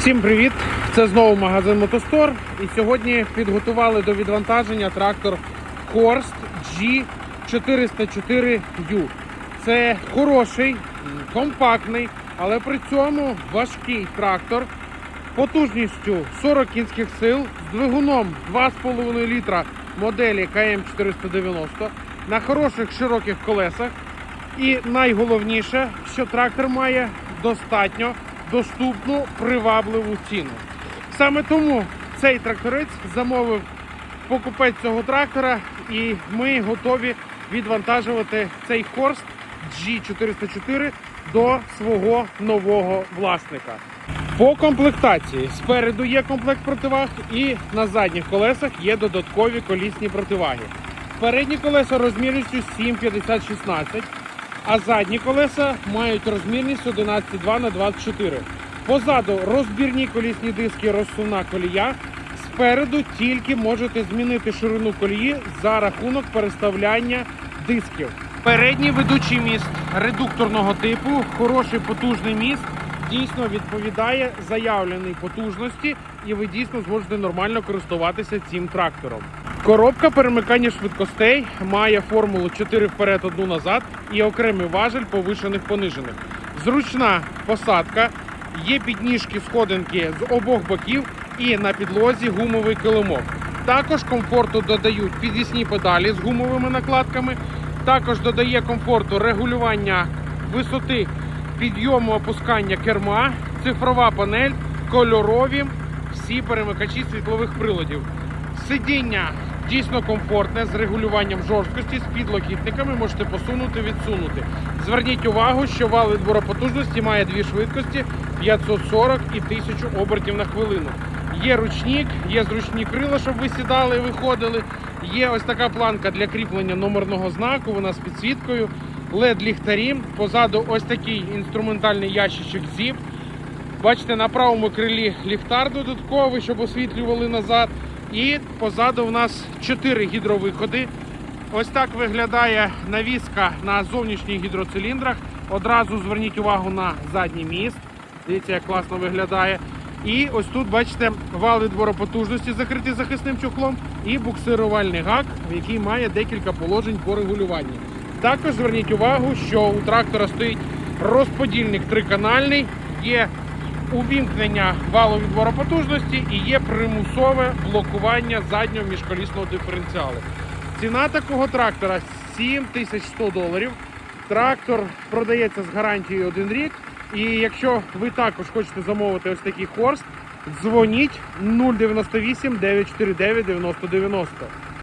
Всім привіт! Це знову магазин Мотостор. І сьогодні підготували до відвантаження трактор Horst G404U. Це хороший, компактний, але при цьому важкий трактор потужністю 40 кінських сил з двигуном 2,5 літра моделі КМ490 на хороших широких колесах. І найголовніше, що трактор має достатньо доступну привабливу ціну. Саме тому цей тракторець замовив покупець цього трактора, і ми готові відвантажувати цей Хорст G404 до свого нового власника. По комплектації спереду є комплект противаг, і на задніх колесах є додаткові колісні противаги. Передні колеса розмірністю 7,50-16, а задні колеса мають розмірність 11,2 на 24. Позаду розбірні колісні диски, розсувна колія. Спереду тільки можете змінити ширину колії за рахунок переставляння дисків. Передній ведучий міст редукторного типу, хороший потужний міст, дійсно відповідає заявленій потужності, і ви дійсно зможете нормально користуватися цим трактором. Коробка перемикання швидкостей має формулу 4 вперед, 1 назад і окремий важель повишених понижених. Зручна посадка, є підніжки сходинки з обох боків і на підлозі гумовий килимок. Також комфорту додають підвісні педалі з гумовими накладками. Також додає комфорту регулювання висоти підйому опускання керма, цифрова панель, кольорові всі перемикачі світлових приладів. Сидіння дійсно комфортне з регулюванням жорсткості, з підлокітниками можете посунути, відсунути. Зверніть увагу, що вал відбору потужності має дві швидкості 540 і 1000 обертів на хвилину. Є ручник, є зручні крила, щоб ви сідали і виходили. Є ось така планка для кріплення номерного знаку, вона з підсвіткою, led ліхтарі. Позаду ось такий інструментальний ящичок ZIP. Бачите, на правому крилі ліхтар додатковий, щоб освітлювали назад. І позаду в нас 4 гідровиходи. Ось так виглядає навіска на зовнішніх гідроциліндрах. Одразу зверніть увагу на задній міст. Дивіться, як класно виглядає. І ось тут, бачите, вал відбору потужності закритий захисним чохлом і буксирувальний гак, який має декілька положень по регулюванню. Також зверніть увагу, що у трактора стоїть розподільник триканальний, є увімкнення валу відбору потужності і є примусове блокування заднього міжколісного диференціалу. Ціна такого трактора 7100 доларів. Трактор продається з гарантією один рік. І якщо ви також хочете замовити ось такий хорст, дзвоніть 098 949 9090.